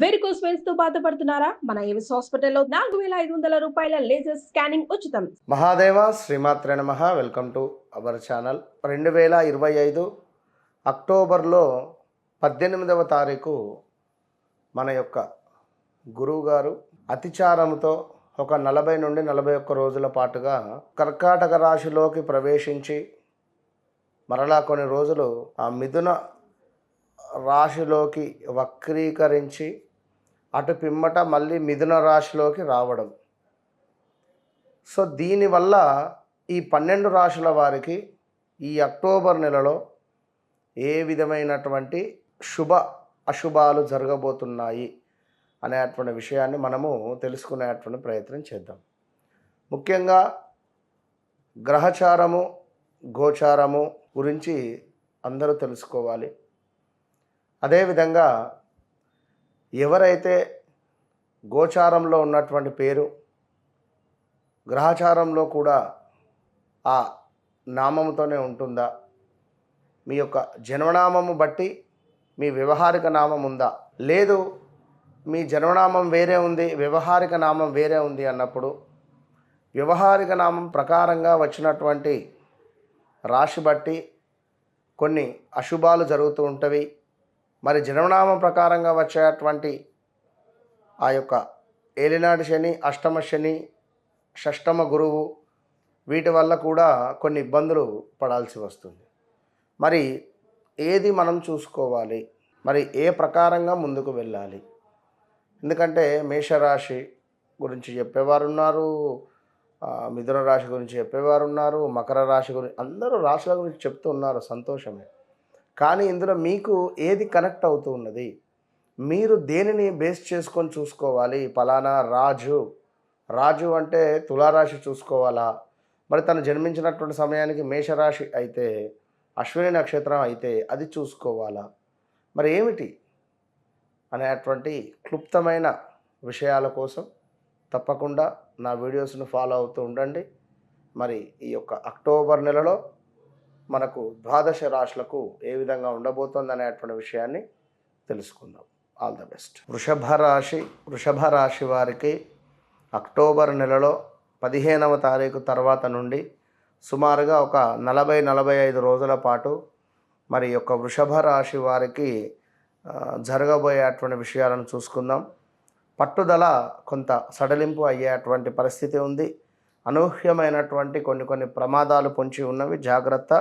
Varicose వెయిన్స్తో బాధపడుతున్నారా? మన Avis హాస్పిటల్లో నాలుగు వేల ఐదు వందల రూపాయల లేజర్ స్కానింగ్ ఉచితం. మహాదేవ శ్రీమాత్రే నమ. Welcome to our channel. రెండు వేల ఇరవై ఐదు అక్టోబర్లో పద్దెనిమిదవ తారీఖు మన యొక్క గురువుగారు అతిచారంతో ఒక నలభై నుండి నలభై ఒక్క రోజుల పాటుగా కర్కాటక రాశిలోకి ప్రవేశించి మరలా కొన్ని రోజులు ఆ మిథున రాశిలోకి వక్రీకరించి అటు పిమ్మట మళ్ళీ మిథున రాశిలోకి రావడం. సో దీనివల్ల ఈ పన్నెండు రాశుల వారికి ఈ అక్టోబర్ నెలలో ఏ విధమైనటువంటి శుభ అశుభాలు జరగబోతున్నాయి అనేటువంటి విషయాన్ని మనము తెలుసుకునేటువంటి ప్రయత్నం చేద్దాం. ముఖ్యంగా గ్రహచారము గోచారము గురించి అందరూ తెలుసుకోవాలి. అదేవిధంగా ఎవరైతే గోచారంలో ఉన్నటువంటి పేరు గ్రహచారంలో కూడా ఆ నామముతోనే ఉంటుందా? మీ యొక్క జన్మనామము బట్టి మీ వ్యవహారిక నామం ఉందా? లేదు మీ జన్మనామం వేరే ఉంది వ్యవహారిక నామం వేరే ఉంది అన్నప్పుడు వ్యవహారిక నామం ప్రకారంగా వచ్చినటువంటి రాశి బట్టి కొన్ని అశుభాలు జరుగుతూ ఉంటవి. మరి జన్మనామం ప్రకారంగా వచ్చేటువంటి ఆ యొక్క ఏలినాటి శని అష్టమ శని షష్టమ గురువు వీటి వల్ల కూడా కొన్ని ఇబ్బందులు పడాల్సి వస్తుంది. మరి ఏది మనం చూసుకోవాలి? మరి ఏ ప్రకారంగా ముందుకు వెళ్ళాలి? ఎందుకంటే మేషరాశి గురించి చెప్పేవారు ఉన్నారు మిథున రాశి గురించి చెప్పేవారు ఉన్నారు మకర రాశి గురించి అందరూ రాశుల గురించి చెప్తూ ఉన్నారు. సంతోషమే. కానీ ఇందులో మీకు ఏది కనెక్ట్ అవుతూ ఉన్నది? మీరు దేనిని బేస్ చేసుకొని చూసుకోవాలి? ఫలానా రాజు. రాజు అంటే తులారాశి చూసుకోవాలా? మరి తను జన్మించినటువంటి సమయానికి మేషరాశి అయితే అశ్విని నక్షత్రం అయితే అది చూసుకోవాలా? మరి ఏమిటి? అనేటువంటి క్లుప్తమైన విషయాల కోసం తప్పకుండా నా వీడియోస్ను ఫాలో అవుతూ ఉండండి. మరి ఈ యొక్క అక్టోబర్ నెలలో మనకు ద్వాదశ రాశులకు ఏ విధంగా ఉండబోతుంది అనేటువంటి విషయాన్ని తెలుసుకుందాం. ఆల్ ద బెస్ట్ వృషభ రాశి వృషభ రాశి వారికి అక్టోబర్ నెలలో పదిహేనవ తారీఖు తర్వాత నుండి సుమారుగా ఒక నలభై నలభై ఐదు రోజుల పాటు మరి యొక్క వృషభ రాశి వారికి జరగబోయేటువంటి విషయాలను చూసుకుందాం. పట్టుదల కొంత సడలింపు అయ్యేటువంటి పరిస్థితి ఉంది. అనూహ్యమైనటువంటి కొన్ని కొన్ని ప్రమాదాలు పొంచి ఉన్నవి జాగ్రత్త.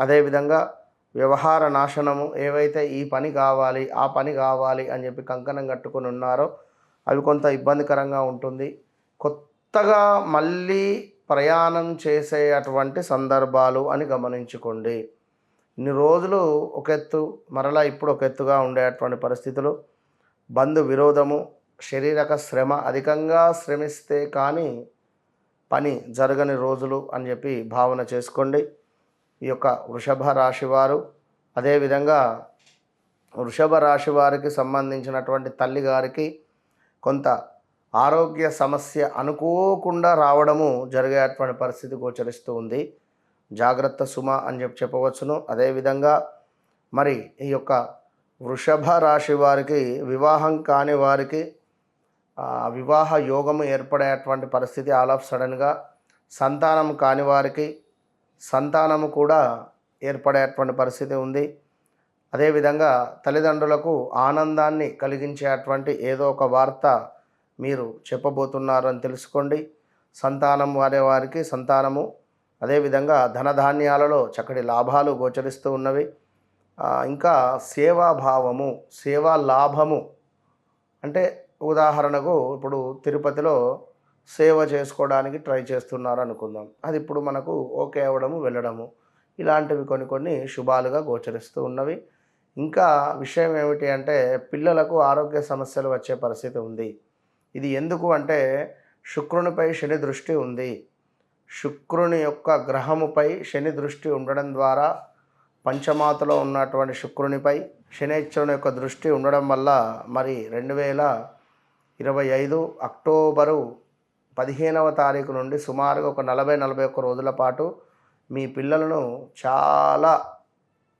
అదేవిధంగా వ్యవహార నాశనము ఏవైతే ఈ పని కావాలి ఆ పని కావాలి అని చెప్పి కంకణం కట్టుకొని ఉన్నారో అవి కొంత ఇబ్బందికరంగా ఉంటుంది. కొత్తగా మళ్ళీ ప్రయాణం చేసే అటువంటి సందర్భాలు అని గమనించుకోండి. ఇన్ని రోజులు ఒక ఎత్తు మరలా ఇప్పుడు ఒక ఎత్తుగా ఉండేటువంటి పరిస్థితులు. బంధు విరోధము శారీరక శ్రమ అధికంగా శ్రమిస్తే కానీ పని జరగని రోజులు అని చెప్పి భావన చేసుకోండి. ఈ యొక్క వృషభ రాశి వారు అదేవిధంగా వృషభ రాశి వారికి సంబంధించినటువంటి తల్లి గారికి కొంత ఆరోగ్య సమస్య అనుకోకుండా రావడము జరిగేటువంటి పరిస్థితి గోచరిస్తూ ఉంది. జాగ్రత్త సుమ అని చెప్పి చెప్పవచ్చును. అదేవిధంగా మరి ఈ యొక్క వృషభ రాశి వారికి వివాహం కాని వారికి వివాహ యోగము ఏర్పడేటువంటి పరిస్థితి ఆల్ ఆఫ్ సడన్గా సంతానం కాని వారికి సంతానము కూడా ఏర్పడేటువంటి పరిస్థితి ఉంది. అదేవిధంగా తల్లిదండ్రులకు ఆనందాన్ని కలిగించేటువంటి ఏదో ఒక వార్త మీరు చెప్పబోతున్నారని తెలుసుకోండి. సంతానం వారే వారికి సంతానము అదేవిధంగా ధనధాన్యాలలో చక్కటి లాభాలు గోచరిస్తూ ఉన్నవి. ఇంకా సేవాభావము సేవా లాభము అంటే ఉదాహరణకు ఇప్పుడు తిరుపతిలో సేవ చేసుకోవడానికి ట్రై చేస్తున్నారు అనుకుందాం అది ఇప్పుడు మనకు ఓకే అవ్వడము వెళ్ళడము. ఇలాంటివి కొన్ని కొన్ని శుభాలుగా గోచరిస్తూ ఉన్నవి. ఇంకా విషయం ఏమిటి అంటే పిల్లలకు ఆరోగ్య సమస్యలు వచ్చే పరిస్థితి ఉంది. ఇది ఎందుకు అంటే శుక్రునిపై శని దృష్టి ఉంది. శుక్రుని యొక్క గ్రహముపై శని దృష్టి ఉండడం ద్వారా పంచమాతలో ఉన్నటువంటి శుక్రునిపై శనేశ్వరుని యొక్క దృష్టి ఉండడం వల్ల మరి రెండు వేల ఇరవై ఐదు అక్టోబరు పదిహేనవ తారీఖు నుండి సుమారుగా ఒక నలభై నలభై ఒక్క రోజుల పాటు మీ పిల్లలను చాలా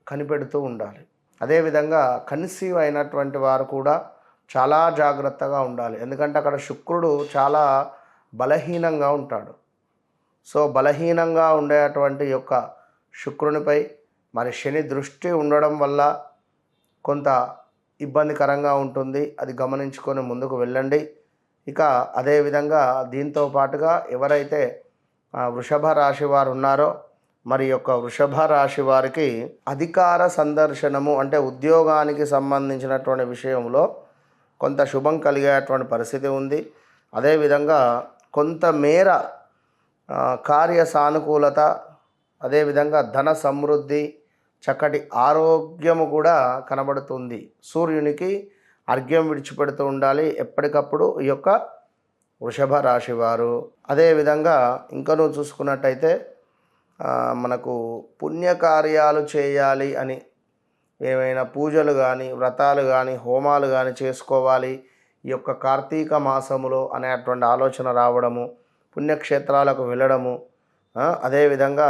కనిపెడుతూ ఉండాలి. అదేవిధంగా కన్సీవ్ అయినటువంటి వారు కూడా చాలా జాగ్రత్తగా ఉండాలి. ఎందుకంటే అక్కడ శుక్రుడు చాలా బలహీనంగా ఉంటాడు. సో బలహీనంగా ఉండేటువంటి యొక్క శుక్రునిపై మరి శని దృష్టి ఉండడం వల్ల కొంత ఇబ్బందికరంగా ఉంటుంది. అది గమనించుకొని ముందుకు వెళ్ళండి. ఇక అదేవిధంగా దీంతో పాటుగా ఎవరైతే వృషభ రాశి వారు ఉన్నారో మరి యొక్క వృషభ రాశి వారికి అధికార సందర్శనము అంటే ఉద్యోగానికి సంబంధించినటువంటి విషయంలో కొంత శుభం కలిగేటువంటి పరిస్థితి ఉంది. అదేవిధంగా కొంతమేర కార్య సానుకూలత అదేవిధంగా ధన సమృద్ధి చక్కటి ఆరోగ్యము కూడా కనబడుతుంది. సూర్యునికి అర్ఘ్యం విడిచిపెడుతూ ఉండాలి. ఎప్పటికప్పుడు ఈ యొక్క వృషభ రాశి వారు. అదేవిధంగా ఇంకనూ చూసుకున్నట్టయితే మనకు పుణ్యకార్యాలు చేయాలి అని ఏమైనా పూజలు కానీ వ్రతాలు కానీ హోమాలు కానీ చేసుకోవాలి. ఈ యొక్క కార్తీక మాసములో అనేటువంటి ఆలోచన రావడము పుణ్యక్షేత్రాలకు వెళ్ళడము అదేవిధంగా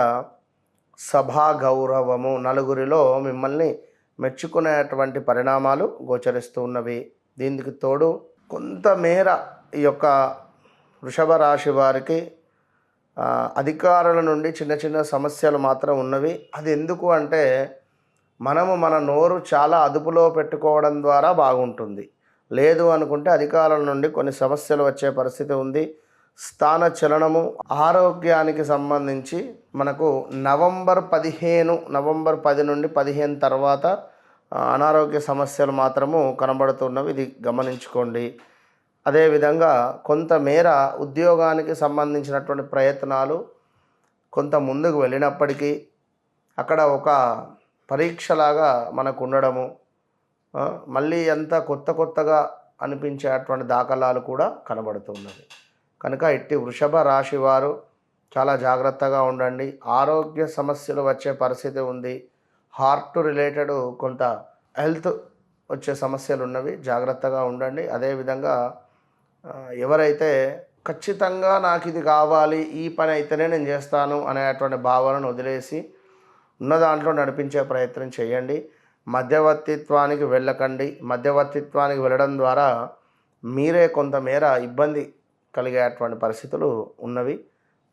సభా గౌరవము నలుగురిలో మిమ్మల్ని మెచ్చుకునేటువంటి పరిణామాలు గోచరిస్తూ ఉన్నవి. దీనికి తోడు కొంతమేర ఈ యొక్క వృషభ రాశి వారికి అధికారుల నుండి చిన్న చిన్న సమస్యలు మాత్రం ఉన్నవి. అది ఎందుకు అంటే మనము మన నోరు చాలా అదుపులో పెట్టుకోవడం ద్వారా బాగుంటుంది. లేదు అనుకుంటే అధికారుల నుండి కొన్ని సమస్యలు వచ్చే పరిస్థితి ఉంది. స్థాన చలనము ఆరోగ్యానికి సంబంధించి మనకు నవంబర్ పదిహేను నవంబర్ పది నుండి పదిహేను తర్వాత అనారోగ్య సమస్యలు మాత్రము కనబడుతున్నవి. ఇది గమనించుకోండి. అదేవిధంగా కొంతమేర ఉద్యోగానికి సంబంధించినటువంటి ప్రయత్నాలు కొంత ముందుకు వెళ్ళినప్పటికీ అక్కడ ఒక పరీక్షలాగా మనకు ఉండడము మళ్ళీ అంత కొత్త కొత్తగా అనిపించేటువంటి దాఖలాలు కూడా కనబడుతున్నవి. కనుక ఇట్టి వృషభ రాశి వారు చాలా జాగ్రత్తగా ఉండండి. ఆరోగ్య సమస్యలు వచ్చే పరిస్థితి ఉంది. హార్ట్ రిలేటెడ్ కొంత హెల్త్ వచ్చే సమస్యలు ఉన్నవి. జాగ్రత్తగా ఉండండి. అదేవిధంగా ఎవరైతే ఖచ్చితంగా నాకు ఇది కావాలి ఈ పని అయితేనే నేను చేస్తాను అనేటువంటి భావనను వదిలేసి ఉన్న దాంట్లో నడిపించే ప్రయత్నం చేయండి. మధ్యవర్తిత్వానికి వెళ్ళకండి. మధ్యవర్తిత్వానికి వెళ్ళడం ద్వారా మీరే కొంతమేర ఇబ్బంది కలిగేటువంటి పరిస్థితులు ఉన్నవి.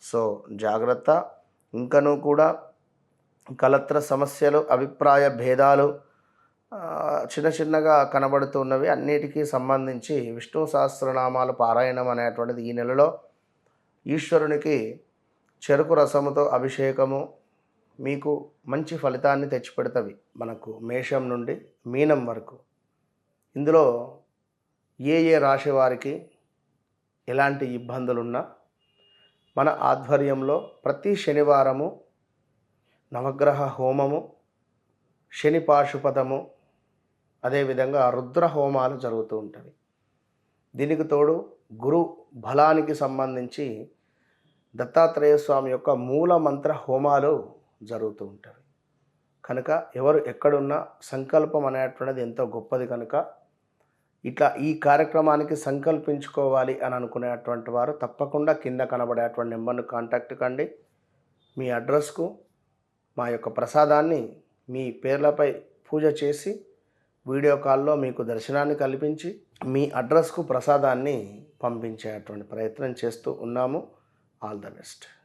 సో జాగ్రత్త. ఇంకనూ కూడా కలత్ర సమస్యలు అభిప్రాయ భేదాలు చిన్న చిన్నగా కనబడుతున్నవి అన్నిటికీ సంబంధించి విష్ణు సహస్రనామాలు పారాయణం అనేటువంటిది ఈ నెలలో ఈశ్వరునికి చెరుకు రసముతో అభిషేకము మీకు మంచి ఫలితాన్ని తెచ్చిపెడతవి మనకు మేషం నుండి మీనం వరకు. ఇందులో ఏ ఏ రాశి వారికి ఎలాంటి ఇబ్బందులున్నా మన ఆధ్వర్యంలో ప్రతి శనివారము నవగ్రహ హోమము శని పాశుపదము అదేవిధంగా రుద్ర హోమాలు జరుగుతూ ఉంటాయి దీనికి తోడు గురు బలానికి సంబంధించి దత్తాత్రేయ స్వామి యొక్క మూల మంత్ర హోమాలు జరుగుతూ ఉంటాయి కనుక ఎవరు ఎక్కడున్నా సంకల్పం అనేటువంటిది ఎంతో గొప్పది కనుక ఇట్లా ఈ కార్యక్రమానికి సంకల్పించుకోవాలి అని అనుకునేటువంటి వారు తప్పకుండా కింద కనబడేటువంటి నెంబర్ను కాంటాక్ట్ కండి. మీ అడ్రస్కు మా యొక్క ప్రసాదాన్ని మీ పేర్లపై పూజ చేసి వీడియో కాల్లో మీకు దర్శనాన్ని కల్పించి మీ అడ్రస్కు ప్రసాదాన్ని పంపించేటువంటి ప్రయత్నం చేస్తూ ఉన్నాము. All the best.